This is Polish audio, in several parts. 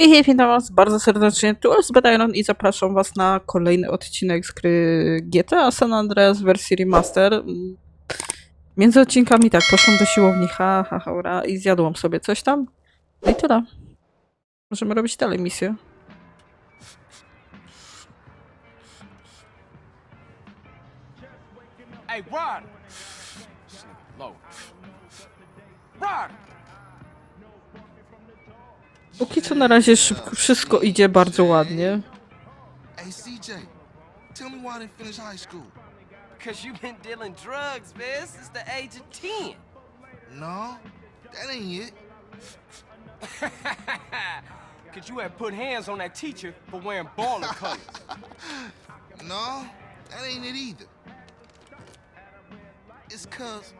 I witam was bardzo serdecznie, tu jest Bedairon i zapraszam was na kolejny odcinek z gry GTA San Andreas wersji remaster. Między odcinkami tak, poszłam do siłowni, ha, ha, ha, ura, i zjadłam sobie coś tam. No i tyle. Możemy robić dalej misję. Hey. Rod! Póki co na razie szybko, wszystko idzie bardzo ładnie. Hey, CJ, tell me why I didn't finish high school. Because you've been dealing drugs, man, since the age of 10. No, that ain't it. Because you had put hands on that teacher for wearing baller colors. No, that ain't it either. It's cause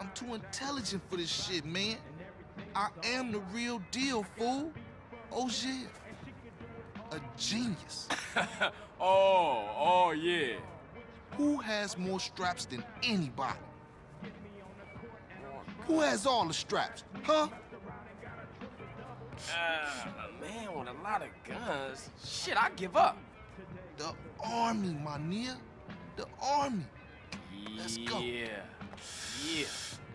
I'm too intelligent for this shit, man. I am the real deal, fool. Oh shit. A genius. oh, oh, yeah. Who has more straps than anybody? Who has all the straps? Huh? Uh, a man with a lot of guns. Shit, I give up. The army, my nigga. The army. Let's go. Yeah. Yeah.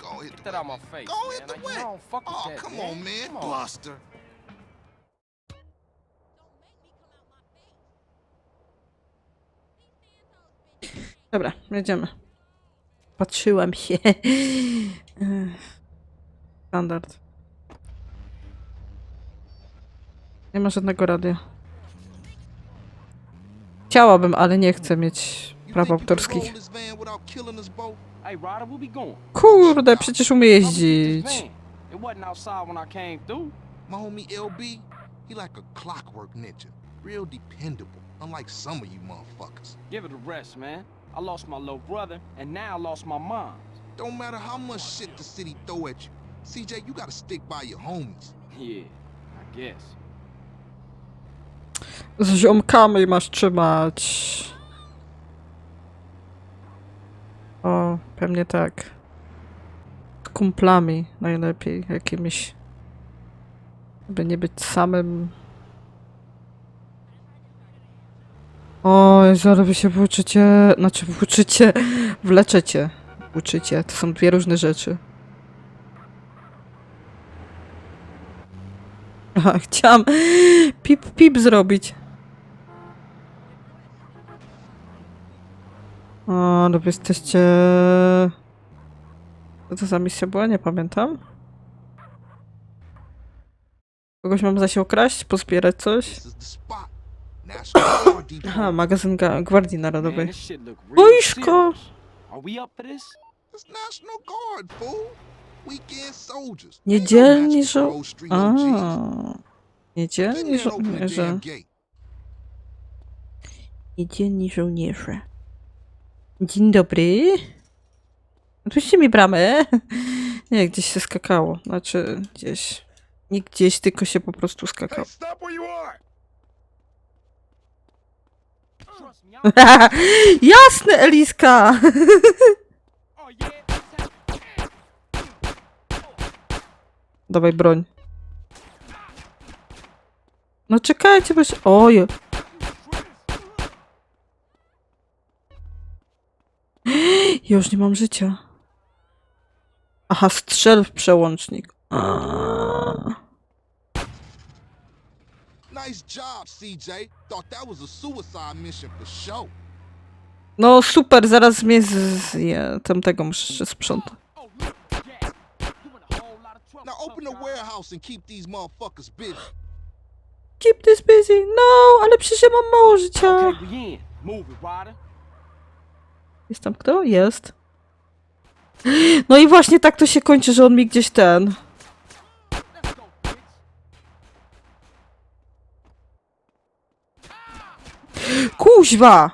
Go hit Get the that out my face. Go man. hit the Like, wet. Fuck with Oh, that, come man. on, man. Come on. Buster. Dobra, jedziemy. Patrzyłam się. Standard. Nie ma żadnego radia. Chciałabym, ale nie chcę mieć praw autorskich. Roll this van without killing us both? Hey, Ryder, where we going? Kurde, przecież umie How we get this jeździć. It wasn't outside when I came through. My homie LB, he like a clockwork ninja. Real dependable, unlike some of you motherfuckers. Give it a rest, man. I lost my little brother, and now I lost my mom. Don't matter how much shit the city throw at you. CJ, you gotta stick by your homies. Yeah, I guess. Z ziomkami masz trzymać. O, pewnie tak. Kumplami najlepiej jakimiś. By nie być samym. O, ale wy się włóczycie. Znaczy, włóczycie. Wleczecie. Włóczycie. To są dwie różne rzeczy. Aha, chciałam pip pip zrobić. No wy jesteście... Co to za misja była? Nie pamiętam. Kogoś mam za się okraść? Pozbierać coś? Aha, magazyn Ga- Gwardii Narodowej. Wojsko! Niedzielni żo... A. Niedzielni żołnierze. Niedzielni żołnierze. Dzień dobry. Otwórzcie mi bramę. Nie, gdzieś się skakało. Znaczy, gdzieś. Nie gdzieś, tylko się po prostu skakało. Jasne, Eliska! Dawaj broń. No czekajcie, bo się... Oj. Ja już nie mam życia. Aha, strzel w przełącznik. A. Nice job, CJ. Thought that was a suicide mission for sure. No super, zaraz mnie z... Ja, tamtego muszę jeszcze sprzątać. Now open the warehouse and keep these motherfuckers busy. Keep this busy. No, ale przecież ja mam mało życia. Okay, we in. Move it, Ryder. Jest tam kto? Jest. No i właśnie tak to się kończy, że on mi gdzieś ten... Kuźwa!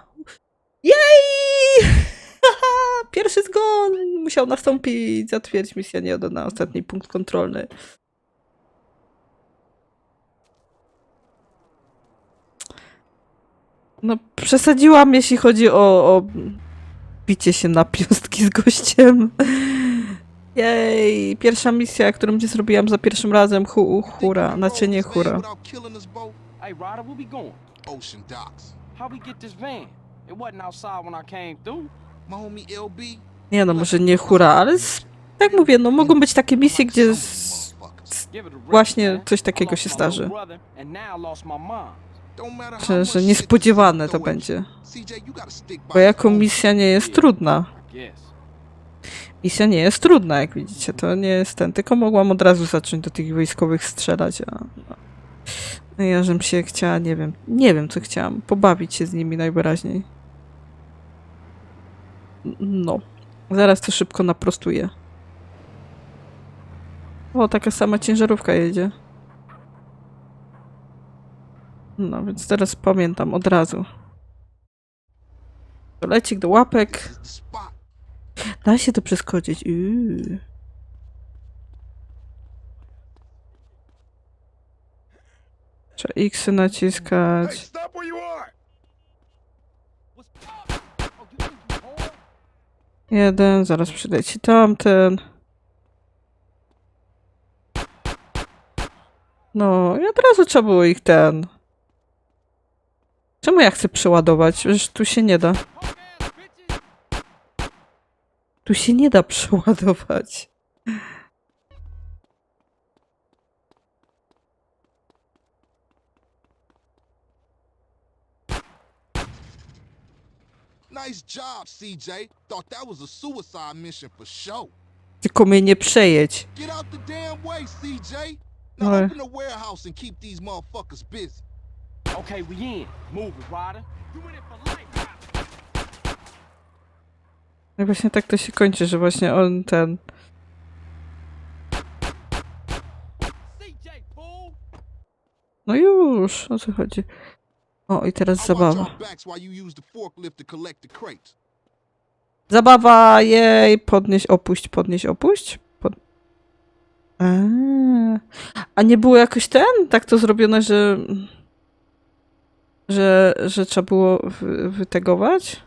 Jej! Pierwszy zgon musiał nastąpić. Zatwierdź misję nie na ostatni punkt kontrolny. No, przesadziłam, jeśli chodzi o, o bicie się na piąstki z gościem. Jej, pierwsza misja, którą ci zrobiłam za pierwszym razem. Hu, hura, znaczy nie hura. Without killing us both? Hey, Ryder, where we going? Ocean docks. How we get this van? It wasn't outside when I came through. My homie LB. Nie no, może nie hura, ale z, tak mówię, no mogą być takie misje, gdzie z, rest, właśnie coś takiego się and now lost my mom. How Że, niespodziewane to będzie. Bo jako misja nie jest trudna. Misja nie jest trudna, jak widzicie. To nie jest ten. Tylko mogłam od razu zacząć do tych wojskowych strzelać, a. a ja żem się chciała, nie wiem. Nie wiem, co chciałam. Pobawić się z nimi najwyraźniej. No. Zaraz to szybko naprostuję. O, taka sama ciężarówka jedzie. No, więc teraz pamiętam od razu. Lecik do łapek. Da się to przeskoczyć. Uuu. Trzeba X naciskać. you hard? Jeden, zaraz przyleci tamten. No, i od razu trzeba było ich ten. Czemu ja chcę przeładować? Przecież tu się nie da. Tu się nie da przeładować. Nice job, CJ. Thought that was a suicide mission for sure. Tylko mnie nie przejedź. Get out the damn way, CJ. Now Alright. open the warehouse and keep these motherfuckers busy. Okay, we in. Move it, Ryder. You in it for life. No i właśnie tak to się kończy, że właśnie on ten. CJ, fool. No już, o co chodzi? O, i teraz I watch zabawa. our backs while you use the forklift to collect the crates. Zabawa, jej, podnieś, opuść, podnieś, opuść. Pod... Eee. A nie było jakoś ten, tak to zrobione, że że, że trzeba było wy, wytegować?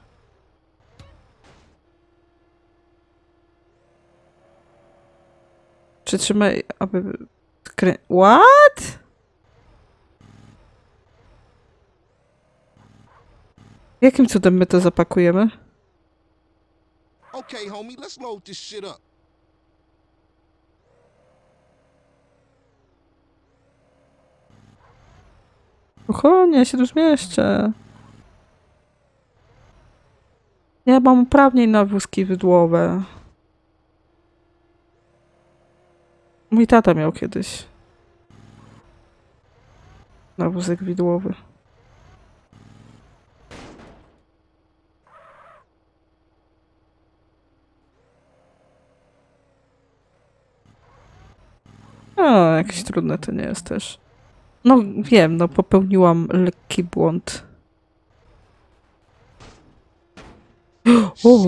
Przytrzymaj, aby... Krę... What? Jakim cudem my to zapakujemy? Okay, homie, let's load this shit up. Spokojnie, ja się tu zmieszczę. Ja mam uprawnień na wózki wydłowe. Mój tata miał kiedyś. Na wózek widłowy. O, jakieś trudne to nie jest też. No wiem, no popełniłam lekki błąd. O,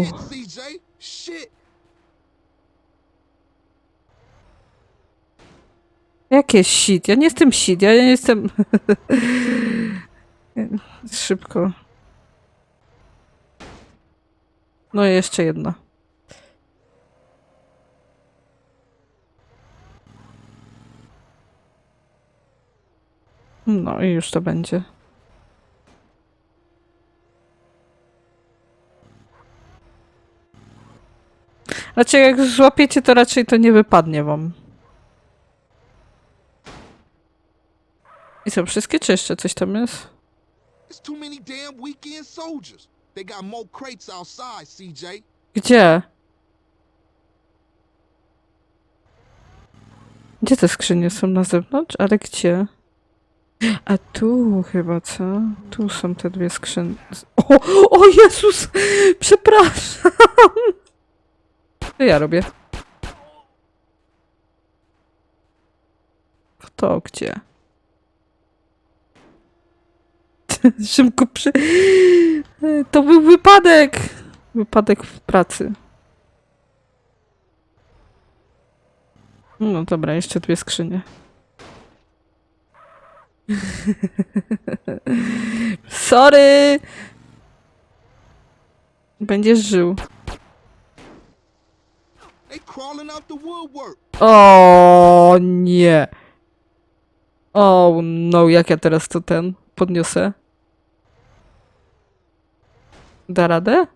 jakie shit? Ja nie jestem shit, ja nie jestem... Szybko. No i jeszcze jedna. No i już to będzie. Znaczy, jak złapiecie, to raczej to nie wypadnie wam. I co, wszystkie czy jeszcze coś tam jest? Gdzie? Gdzie te skrzynie są na zewnątrz? Ale gdzie? A tu chyba, co? Tu są te dwie skrzynie. O, o Jezus! Przepraszam! Co ja robię? Kto gdzie? Szymko przy... To był wypadek! Wypadek w pracy. No dobra, jeszcze dwie skrzynie. Sorry! Będziesz żył. O nie. O no, jak ja teraz to ten podniosę? Da radę?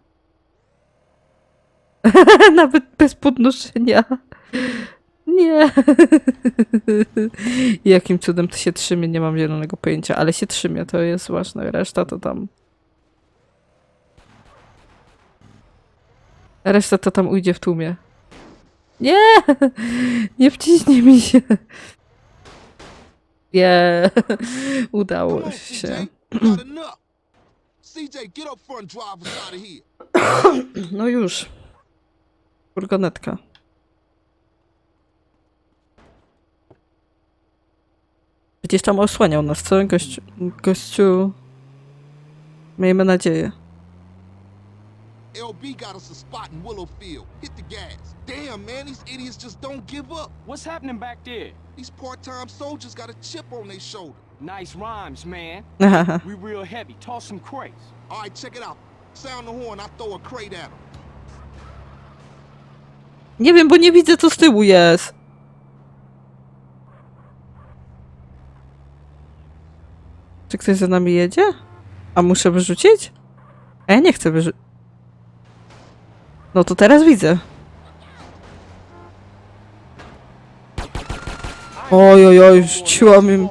Nawet bez podnoszenia. Nie. Jakim cudem to się trzymie, nie mam zielonego pojęcia, ale się trzymie, to jest ważne. Reszta to tam. Reszta to tam ujdzie w tłumie. Nie! Nie wciśnie mi się. Nie. Udało Come on, się. CJ. You got enough. CJ, get up front and drive us out of here. No już. Furgonetka. Gdzieś tam osłaniał nas, co? Gościu, gościu... Miejmy nadzieję. LB got us a spot in Willowfield. Hit the gas. Damn, man, these idiots just don't give up. What's happening back there? These part-time soldiers got a chip on their shoulder. Nice rhymes, man. We real heavy. Toss some crates. All right, check it out. Sound the horn, I throw a crate at them. Nie wiem, bo nie widzę, co z tyłu jest. Ktoś za nami jedzie? A muszę wyrzucić? A ja nie chcę wyrzucić. No to teraz widzę. Oj, oj, oj, rzuciłam im.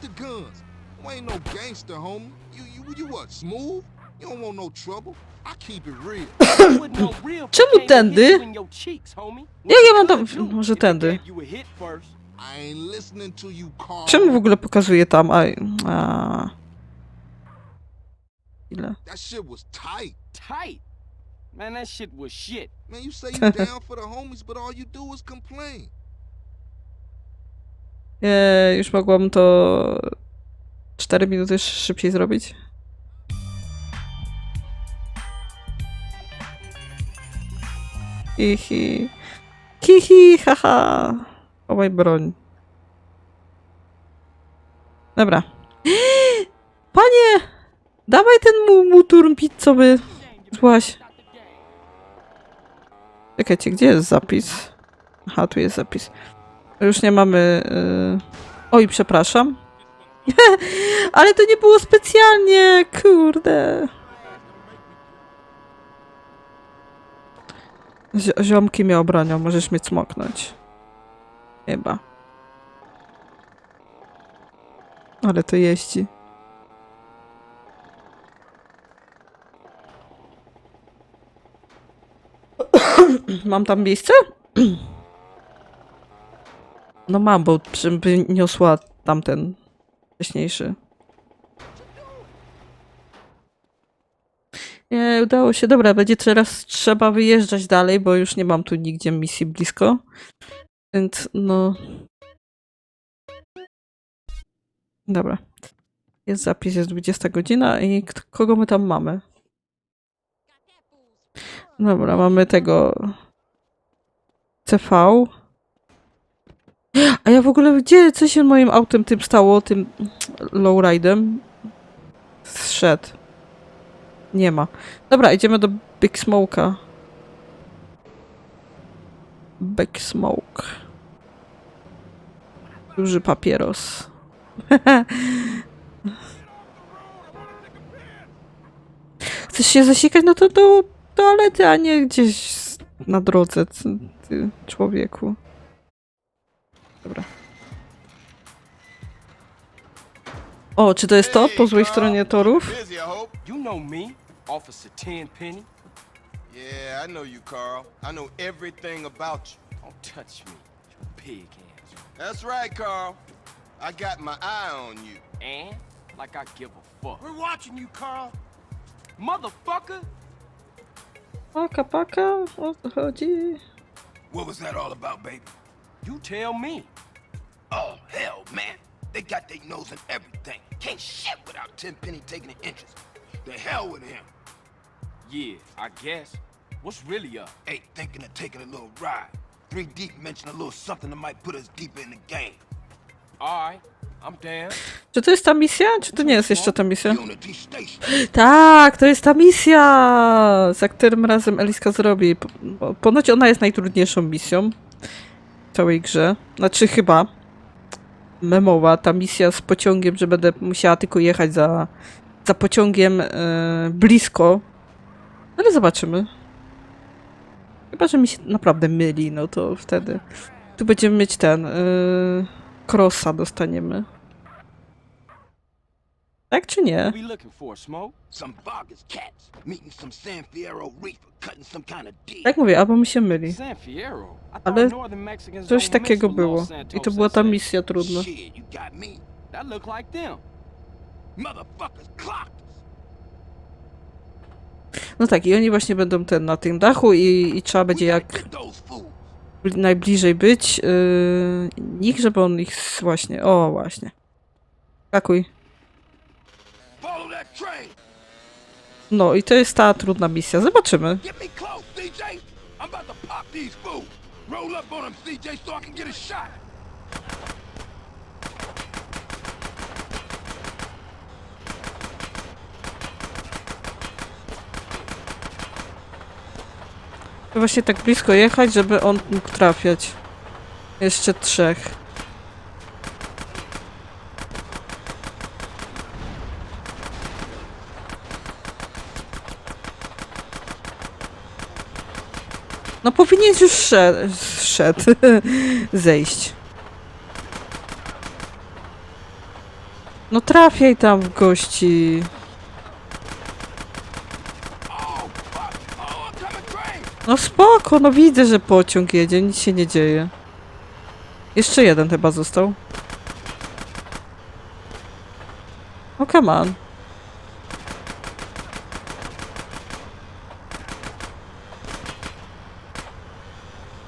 The guns. You ain't no gangster, homie. You, you, you what, smooth? You don't want no trouble. I keep it real. Wouldn't no Czemu tędy? Jak ja mam tam... Może tędy. gave you a hit first? I ain't listening to you, Carl. Czemu w ogóle pokazuje tam? Aj. A. Ile? That shit was tight. Tight. Man, that shit was shit. Man, you say you down for the homies, but all you do is complain. Nie, już mogłam to 4 minuty szybciej zrobić. Hihi. Hihi, haha. Chowaj broń. Dobra. Panie! Dawaj ten mu, mu turn pizzowy. Złaś. Czekajcie, gdzie jest zapis? Aha, tu jest zapis. Już nie mamy. Yy... Oj, przepraszam. Ale to nie było specjalnie, kurde. Zi- ziomki mnie obronią, możesz mnie cmoknąć. Chyba. Ale to jeździ. Mam tam miejsce? No mam, bo by niosła tamten wcześniejszy. Udało się. Dobra, będzie teraz trzeba wyjeżdżać dalej, bo już nie mam tu nigdzie misji blisko. Więc no. Dobra. Jest zapis, jest 20 godzina i kogo my tam mamy? Dobra, mamy tego CV. A ja w ogóle gdzie, co się moim autem tym stało, tym lowridem? Zszedł. Nie ma. Dobra, idziemy do Big Smoke'a. Big Smoke. Duży papieros. Chcesz się zasikać? No to do toalety, a nie gdzieś na drodze, człowieku. Dobra. O, czy to jest to po złej stronie torów? Busy, I. You know me, Officer Tenpenny. Yeah, I know you, Carl. I know everything about you. Don't touch me, you pig hands. That's right, Carl. I got my eye on you. And like I give a fuck. We're watching you, Carl. Motherfucker! Paka, paka, o co chodzi? What was that all about, baby? You tell me. Oh, hell, man. They got their nose in everything. Can't shit without Tenpenny taking an interest. The hell with him. Yeah, I guess. What's really up? Hey, thinking of taking a little ride. Three deep mentioned a little something that might put us deeper in the game. Alright, I'm down. Czy to jest ta misja? Czy to nie jest jeszcze ta misja? Unity Station. Tak, to jest ta misja, za którym razem Eliska zrobi. Po- Ponoć ona jest najtrudniejszą misją w całej grze. Znaczy chyba memowa, ta misja z pociągiem, że będę musiała tylko jechać za, za pociągiem e, blisko. Ale zobaczymy. Chyba, że mi się naprawdę myli, no to wtedy. Tu będziemy mieć ten. E, crossa dostaniemy. Tak czy nie? What we looking for, Smoke? Some bogus cats meeting some San Fierro reefer, cutting some kind of deal. Jak mówię, albo mi się myli. San Fierro. I thought Ale Northern Mexicans Coś mix takiego with Los było. Santos I to była ta misja trudna. Shit, you got me. That look like them. Motherfuckers clocked us. No tak, i oni właśnie będą ten na tym dachu i, i trzeba będzie We jak gotta get those fools. bli- najbliżej być. Yy, żeby on ich s- właśnie. O, właśnie. Skakuj. No i to jest ta trudna misja. Zobaczymy. Właśnie tak blisko jechać, żeby on mógł trafiać. Jeszcze trzech. No powinien już szedł, zejść. No trafiaj tam gości. Oh. Oh. No spoko, no widzę, że pociąg jedzie, nic się nie dzieje. Jeszcze jeden chyba został. No come on.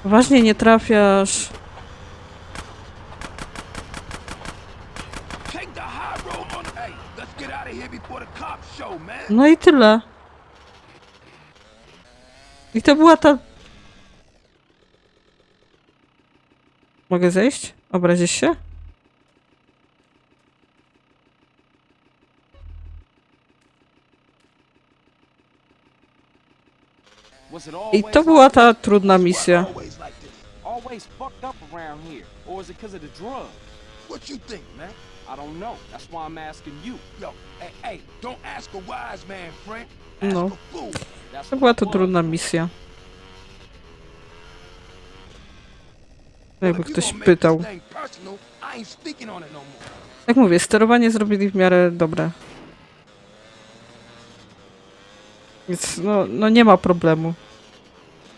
Ważnie nie trafiasz. Take the high road on. Hey, let's get out of here before the cops show, man. No i tyle. I to była ta... Mogę zejść? Obrazisz się? I to była ta trudna misja. Always like this. always fucked up around here? Or is it because of the drugs? What you think, man? I don't know. That's why I'm asking you. Yo, hey, hey, don't ask a wise man, friend. Ask No. a fool. That's To była to trudna misja. Jakby ktoś pytał. no. Jak mówię, sterowanie zrobili w miarę dobre. Więc no, no nie ma problemu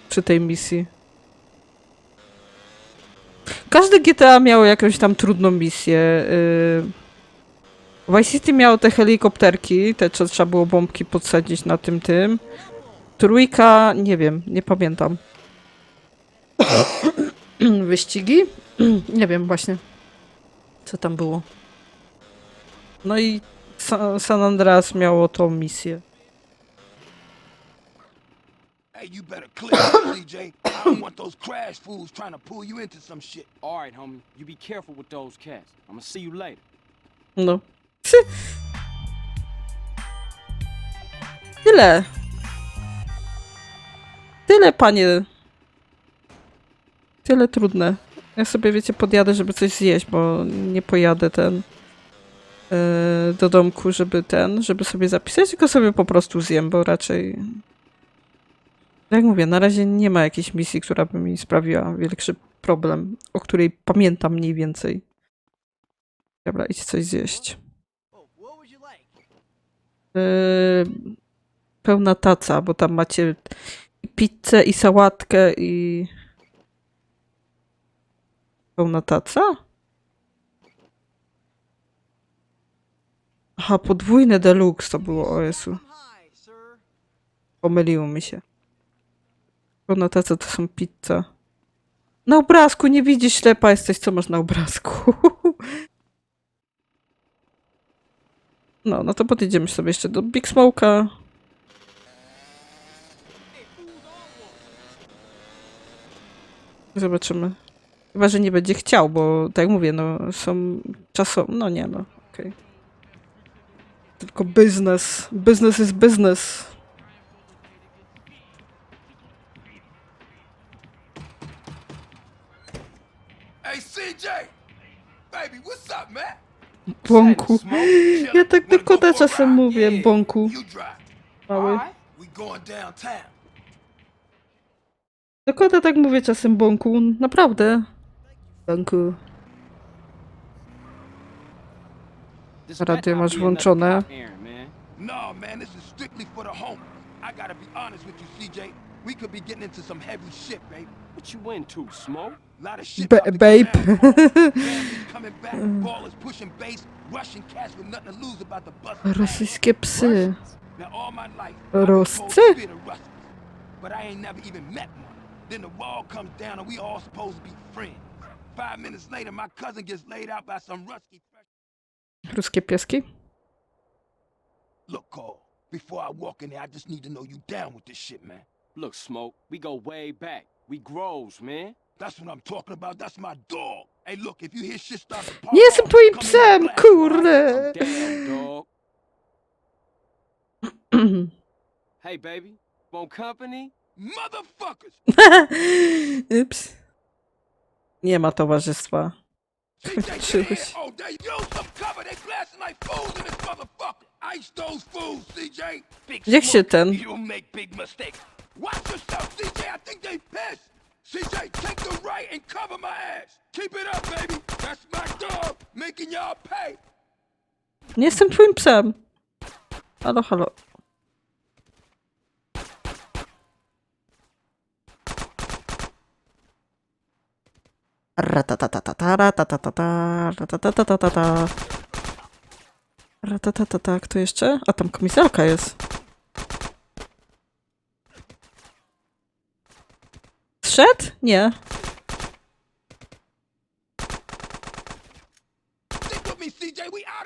przy tej misji. Każde GTA miało jakąś tam trudną misję. Yy... Vice City miało te helikopterki, te co trzeba było bombki podsadzić na tym tym. Trójka, nie wiem, nie pamiętam. Wyścigi? nie wiem właśnie, co tam było. No i Sa- San Andreas miało tą misję. You better clear up, CJ. I don't want those crash fools trying to pull you into some shit. All right, homie. You be careful with those cats. I'm gonna see you later. No. Tyle. Tyle, panie. Tyle trudne. Ja sobie, wiecie, podjadę, żeby coś zjeść, bo nie pojadę ten yy, do domku, żeby ten, żeby sobie zapisać, tylko sobie po prostu zjem, bo raczej jak mówię, na razie nie ma jakiejś misji, która by mi sprawiła większy problem, o której pamiętam mniej więcej. Dobra, idź coś zjeść. Yy, pełna taca, bo tam macie i pizzę, i sałatkę, i... Pełna taca? Aha, podwójne deluxe to było, o Jezu. Pomyliło mi się. Taca to są pizza. Na obrazku, nie widzisz, ślepa jesteś, co masz na obrazku. No, no to podjedziemy sobie jeszcze do Big Smoke'a. Zobaczymy. Chyba, że nie będzie chciał, bo tak jak mówię, no są czasowo, no nie no. Okej. Tylko biznes. Biznes jest biznes. Hey, CJ! Baby, what's up, man? Bąku. Ja tak do kota czasem mówię, bąku. Mały. Do kota tak mówię czasem, bąku. Naprawdę. Bąku. Radio masz włączone. No, man, this is strictly for the homies. I gotta be honest with you, CJ. We could be getting into some heavy shit, baby. What you into, Smoke? Lot of shit. Ba- about babe. down, bro. Families coming back, ballers pushing base, Russian cats with nothing to lose about the bus. Rosyjskie psy. Now all my life, I've Ruscy? supposed to be the Russians, but I ain't never even met one. Then the wall comes down and we all supposed to be friends. Five minutes later, my cousin gets laid out by some Rusky. Ruskie pieski? Look, Cole, before I walk in there, I just need to know you down with this shit, man. Look, Smoke, we go way back. We grows, man. That's what I'm talking about. That's my dog. Hey, look, if you hear shit start to pop Nie jestem twoim psem, kurde. Hey, baby, want company? Motherfuckers! Ups. Nie ma towarzystwa. Czułeś. here. Oh, się ten- CJ. Take the right and cover my ass. Keep it up, baby. That's my dog, making y'all pay. Nie jestem twoim psem. Halo, halo. Ratatatata, kto jeszcze? A tam komisarka jest. Zszedł? Nie. Stick with me, CJ. We out of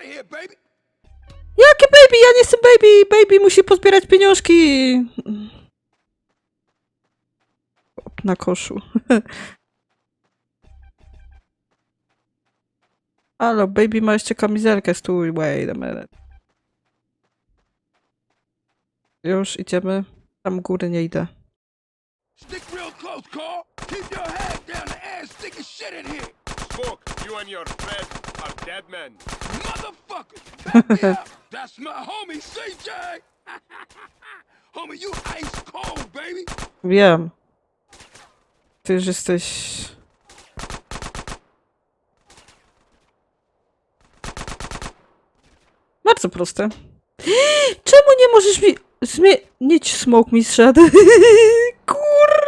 here, baby. Jakie baby? Ja nie jestem baby! Baby musi pozbierać pieniążki! Na koszu. Halo, baby ma jeszcze kamizelkę, stój, wait a minute. Już idziemy. Tam góry nie idę. Close, Carl. Keep your head down. The ass shit in here. Smoke, you and your friend are dead men. Motherfucker! Back me up! That's my homie, CJ! homie, you ice cold, baby! Wiem. Ty już jesteś... Bardzo proste. Czemu nie możesz mi zmienić smoke mi zszedł? Kur...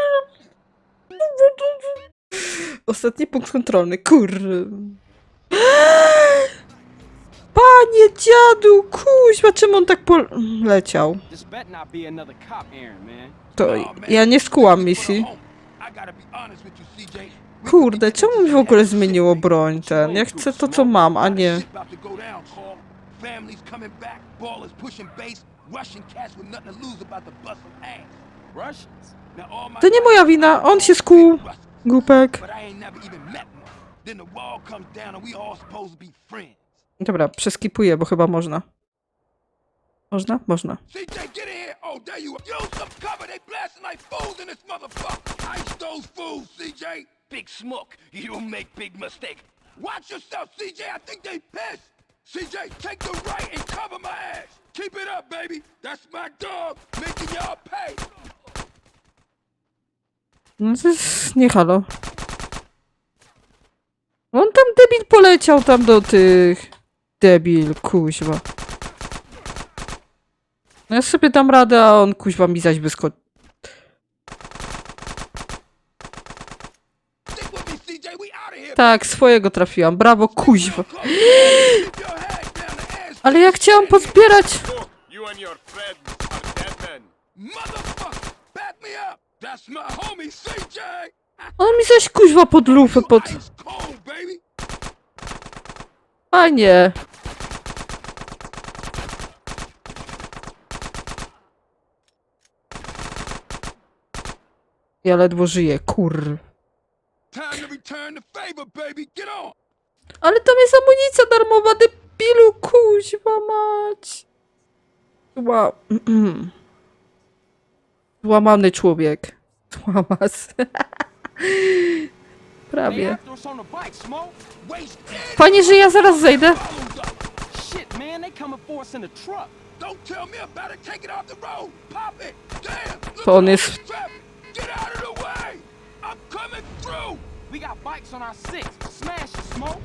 Ostatni punkt kontrolny, kur... Panie dziadu, kuźwa, czemu on tak poleciał? To man, ja nie skułam misji. Kurde, czemu mi w ogóle zmieniło broń ten? Ja chcę to, co mam, a nie... To nie moja wina, on się skuł. Głupek. Dobra, przeskipuję, bo chyba można. Można? Można. Oh. Big smoke. You make big mistakes. Watch yourself, CJ. I think they pissed. CJ, take the right and cover my ass. Keep it up, baby. That's my dog, making y'all pay. No to jest nie halo. On tam debil poleciał tam do tych... Debil, kuźwa. No ja sobie dam radę, a on kuźwa mi zaś wysko... Stick with me, CJ. We out of here. Tak, swojego trafiłam. Brawo, kuźwa. Ale ja chciałam pozbierać... That's my homie, CJ. On mi zaś kuźwa pod lufę, pod... Panie. Ja ledwo żyję, kur... Ale tam jest amunicja darmowa, debilu, kuźwa mać! Ła... Złamany człowiek. Złamas. Prawie. Fajnie, że ja zaraz zejdę. To on at all jest- this traffic. Get out of the way. I'm coming through. We got bikes on our six. Smash it, Smoke.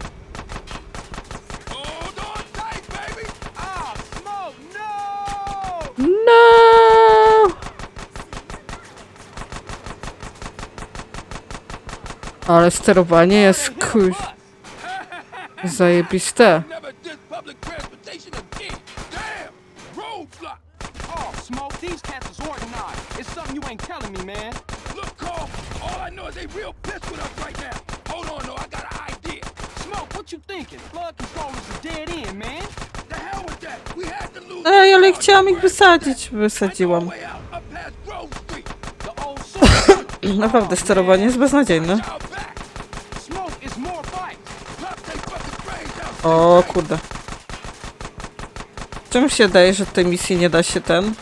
Hold on tight, baby. Ah, Smoke, no! No! Ale sterowanie jest bus. zajebiste. Ej, ale chciałam ich wysadzić. Wysadziłam. Naprawdę, sterowanie jest beznadziejne. Out back. Smoke is more bikes. Pop they fucking brains out. O kurde. Czemu się daje, że tej misji nie da się ten...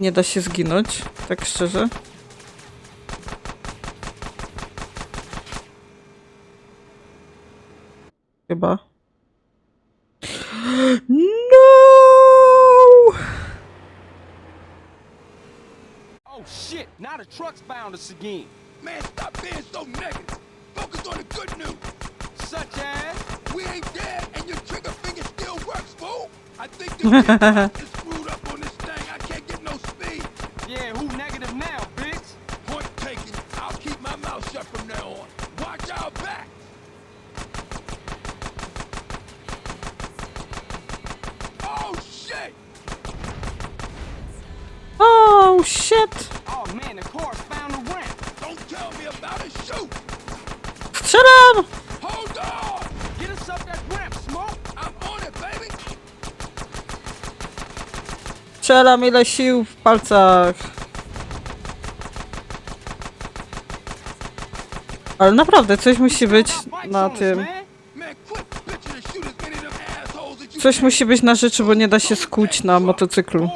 Nie da się zginąć, tak szczerze. Chyba. No! Oh shit, now the truck's bound us again. Man, stop being so negative. Focus on the good news. Such as? We ain't dead, and your trigger finger still works, fool. I think the gearbox is screwed up on this thing. I can't get no speed. Yeah, who negative now, bitch? Point taken. I'll keep my mouth shut from now on. Watch our back. Oh shit! Oh, shit! Oh man, the car's found the ramp. Don't tell me about it. Shoot! Strzelam! Hold Strzelam ile sił w palcach. Ale naprawdę, coś musi być na tym. Coś musi być na rzeczy, bo nie da się skuć na motocyklu.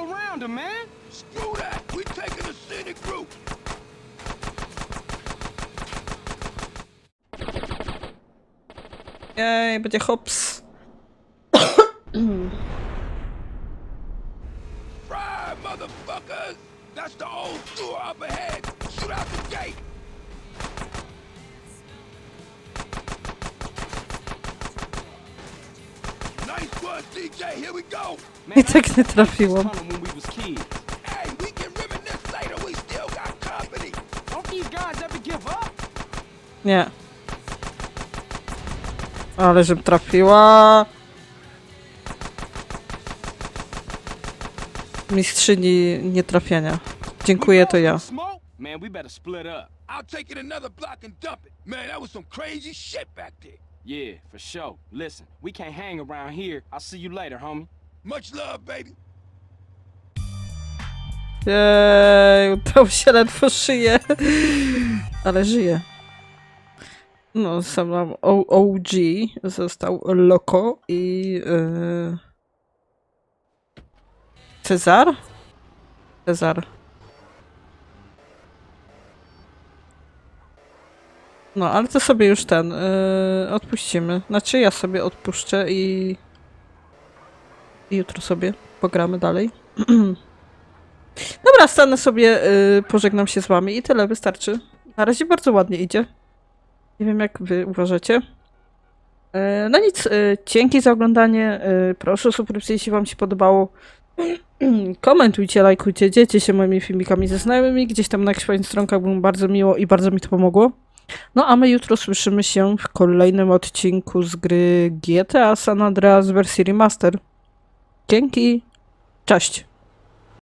Jej, będzie hops. motherfuckers! That's the old sewer up ahead. Shoot out the gate. Nice one, CJ. Here we go. Man, I tak nie kids. Hey, we can reminisce later. We still got company. Don't these guys ever give up? Nie. Ale żebym trafiła. Mistrzyni nietrafiania. Dziękuję, to ja. Man, we better split up. I'll take it another block and dump it. Man, that was some crazy shit back there. Yeah, for sure. Listen, we can't hang around here. I'll see you later, homie. Much love, baby. Jej, udało się ledwo szyję. Ale żyje. No, sam nam O- OG został Loco i yy... Cezar? Cezar. No, ale to sobie już ten yy, odpuścimy. Znaczy ja sobie odpuszczę i... i jutro sobie pogramy dalej. Dobra, stanę sobie, y, pożegnam się z wami i tyle wystarczy. Na razie bardzo ładnie idzie. Nie wiem, jak wy uważacie. Y, no nic, y, dzięki za oglądanie. Y, proszę o subskrypcję, jeśli wam się podobało. Komentujcie, lajkujcie, dzielcie się moimi filmikami ze znajomymi. Gdzieś tam na jakichś swoich stronkach było bardzo miło i bardzo mi to pomogło. No a my jutro słyszymy się w kolejnym odcinku z gry GTA San Andreas wersji remaster. Dzięki, cześć!